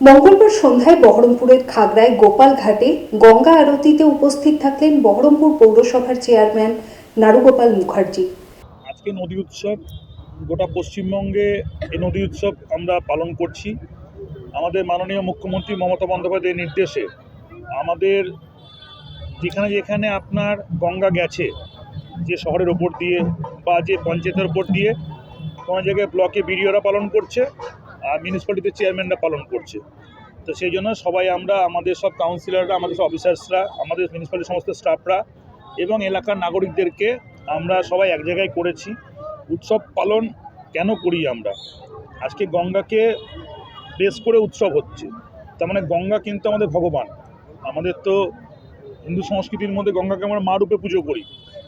মঙ্গলবার সন্ধ্যায় বহরমপুরের খাগড়ায় গোপাল ঘাটে গঙ্গা আরতিতে উপস্থিত থাকলেন বহরমপুর পৌরসভার চেয়ারম্যান নারুগোপাল মুখার্জি। আজকে নদী উৎসব, গোটা পশ্চিমবঙ্গে এই নদী উৎসব আমরা পালন করছি। আমাদের মাননীয় মুখ্যমন্ত্রী মমতা বন্দ্যোপাধ্যায়ের নির্দেশে আমাদের যেখানে যেখানে আপনার গঙ্গা গেছে, যে শহরের ওপর দিয়ে বা যে পঞ্চায়েতের ওপর দিয়ে, কোনো জায়গায় ব্লকে বিডিওরা পালন করছে। আর মিউনিসিপ্যালিটিতে চেয়ারম্যানরা পালন করছে। তো সেই জন্য সবাই আমরা, আমাদের সব কাউন্সিলররা আমাদের সব অফিসার্সরা আমাদের মিউনিসিপ্যালিটির সমস্ত স্টাফরা এবং এলাকার নাগরিকদেরকে আমরা সবাই এক জায়গায় করেছি। উৎসব পালন কেন করি আমরা? আজকে গঙ্গাকে বেশ করে উৎসব হচ্ছে। তার মানে গঙ্গা কিন্তু আমাদের ভগবান। আমাদের তো হিন্দু সংস্কৃতির মধ্যে গঙ্গাকে আমরা মা রূপে পুজো করি।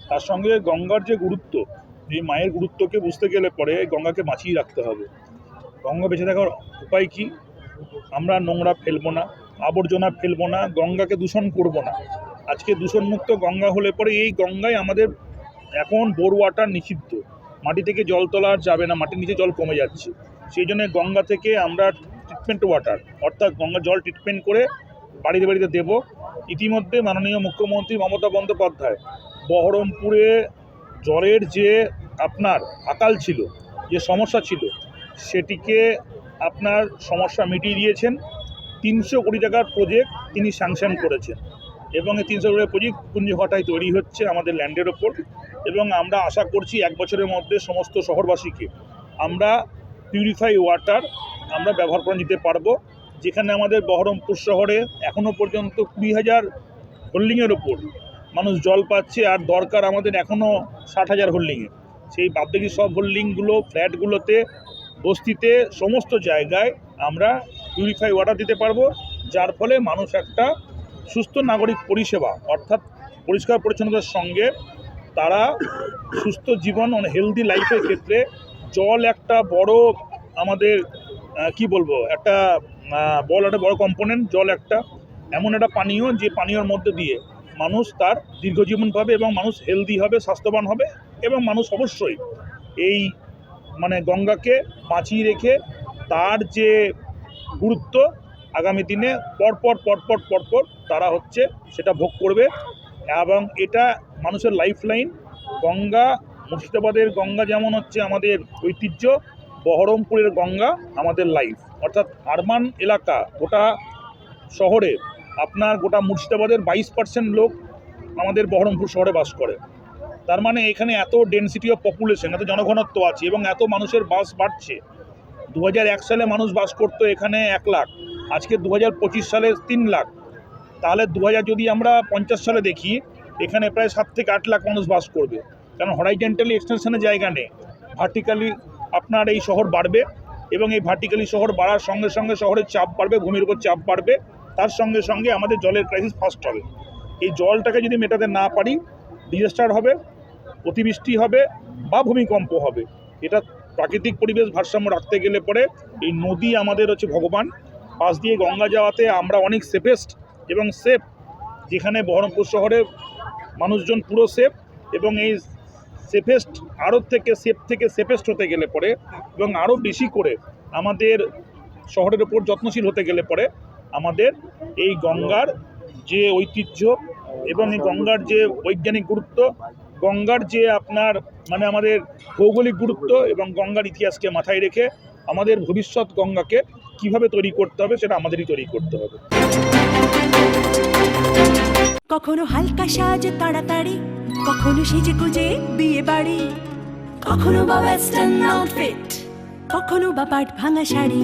তার সঙ্গে গঙ্গার যে গুরুত্ব, এই মায়ের গুরুত্বকে বুঝতে গেলে পরে গঙ্গাকে বাঁচিয়ে রাখতে হবে। গঙ্গা বেঁচে থাকার উপায় কি? আমরা নোংরা ফেলব না, আবর্জনা ফেলব না, গঙ্গাকে দূষণ করব না। আজকে দূষণমুক্ত গঙ্গা হলে পরে এই গঙ্গায় আমাদের এখন বোর ওয়াটার নিষিদ্ধ। মাটি থেকে জল তোলা আর যাবে না, মাটির নিচে জল কমে যাচ্ছে। সেই জন্য গঙ্গা থেকে আমরা ট্রিটমেন্ট ওয়াটার অর্থাৎ গঙ্গা জল ট্রিটমেন্ট করে বাড়িতে বাড়িতে দেব। ইতিমধ্যে মাননীয় মুখ্যমন্ত্রী মমতা বন্দ্যোপাধ্যায় বহরমপুরে জলের যে আপনার আকাল ছিল, যে সমস্যা ছিল সেটিকে আপনার সমস্যা মিটিয়ে দিয়েছেন। তিনশো কোটি টাকার প্রজেক্ট তিনি স্যাংশন করেছেন। এবং এই তিনশো কোটি প্রজেক্ট পুঞ্জঘটায় তৈরি হচ্ছে আমাদের ল্যান্ডের ওপর। এবং আমরা আশা করছি এক বছরের মধ্যে সমস্ত শহরবাসীকে আমরা পিউরিফাই ওয়াটার আমরা ব্যবহার করে নিতে পারব। যেখানে আমাদের বহরমপুর শহরে এখনও পর্যন্ত কুড়ি হাজার হোল্ডিংয়ের ওপর মানুষ জল পাচ্ছে আর দরকার আমাদের এখনও ষাট হাজার হোল্ডিংয়ে সেই বাদবাকি সব হোল্ডিংগুলো ফ্ল্যাটগুলোতে বস্তিতে সমস্ত জায়গায় আমরা পিউরিফাই ওয়াটার দিতে পারব, যার ফলে মানুষ একটা সুস্থ নাগরিক পরিষেবা, অর্থাৎ পরিষ্কার পরিচ্ছন্নতার সঙ্গে তারা সুস্থ জীবন হেলদি লাইফের ক্ষেত্রে জল একটা বড় আমাদের কি বলব, একটা বল একটা বড় কম্পোনেন্ট জল একটা এমন একটা পানীয় যে পানীয়র মধ্যে দিয়ে মানুষ তার দীর্ঘজীবন পাবে এবং মানুষ হেলদি হবে, স্বাস্থ্যবান হবে এবং মানুষ অবশ্যই এই মানে গঙ্গাকে বাঁচিয়ে রেখে তার যে গুরুত্ব আগামী দিনে পরপর পরপর পরপর তারা হচ্ছে সেটা ভোগ করবে। এবং এটা মানুষের লাইফ লাইন গঙ্গা, মুর্শিদাবাদের গঙ্গা যেমন হচ্ছে আমাদের ঐতিহ্য, বহরমপুরের গঙ্গা আমাদের লাইফ অর্থাৎ আরবান এলাকা, গোটা শহরে আপনার গোটা মুর্শিদাবাদের বাইশ পার্সেন্ট লোক আমাদের বহরমপুর শহরে বাস করে। তার মানে এখানে এত ডেন্সিটি অফ পপুলেশন এত জনঘনত্ব আছে এবং এত মানুষের বাস বাড়ছে। দু সালে মানুষ বাস করতো এখানে এক লাখ, আজকে দু সালে তিন লাখ। তাহলে দু হাজার যদি আমরা পঞ্চাশ সালে দেখি, এখানে প্রায় সাত থেকে আট লাখ মানুষ বাস করবে। কারণ হরাইজেন্টালি এক্সটেনশনের জায়গা নেই। ভার্টিক্যালি আপনার এই শহর বাড়বে এবং এই ভার্টিক্যালি শহর বাড়ার সঙ্গে সঙ্গে শহরের চাপ বাড়বে, ভূমির উপর চাপ বাড়বে। তার সঙ্গে সঙ্গে আমাদের জলের ক্রাইসিস ফার্স্ট হবে। এই জলটাকে যদি মেটাতে না পারি ডিজাস্টার হবে। অতিবৃষ্টি হবে বা ভূমিকম্প হবে। এটা প্রাকৃতিক পরিবেশ ভারসাম্য রাখতে গেলে পরে এই নদী আমাদের হচ্ছে ভগবান। পাশ দিয়ে গঙ্গা যাওয়াতে আমরা অনেক সেফেস্ট এবং সেফ যেখানে বহরমপুর শহরে মানুষজন পুরো সেফ এবং এই সেফেস্ট আরও থেকে সেফ থেকে সেফেস্ট হতে গেলে পরে এবং আরও বেশি করে আমাদের শহরের ওপর যত্নশীল হতে গেলে পরে আমাদের এই গঙ্গার যে ঐতিহ্য এবং এই গঙ্গার যে বৈজ্ঞানিক গুরুত্ব গঙ্গার যে আপনার মানে আমাদের ভৌগোলিক গুরুত্ব এবং গঙ্গার ইতিহাসকে মাথায় রেখে আমাদের ভবিষ্যৎ গঙ্গাকে কীভাবে তৈরি করতে হবে সেটা আমাদেরই তৈরি করতে হবে। কখনো হালকা সাজ তাড়াতাড়ি কখনো সেজে গুজে বিয়ে বাড়ি কখনো বা ওয়েস্টার্ন আউটফিট কখনো বা পাট ভাঙা শাড়ি।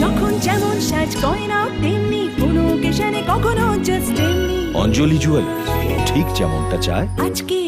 যখন যেমন সাজ গয়না তেমনি কোনো অকেশনে কখনো জাস্ট তেমনি। অঞ্জলি জুয়েলার্স ঠিক যেমনটা চায়। আজকে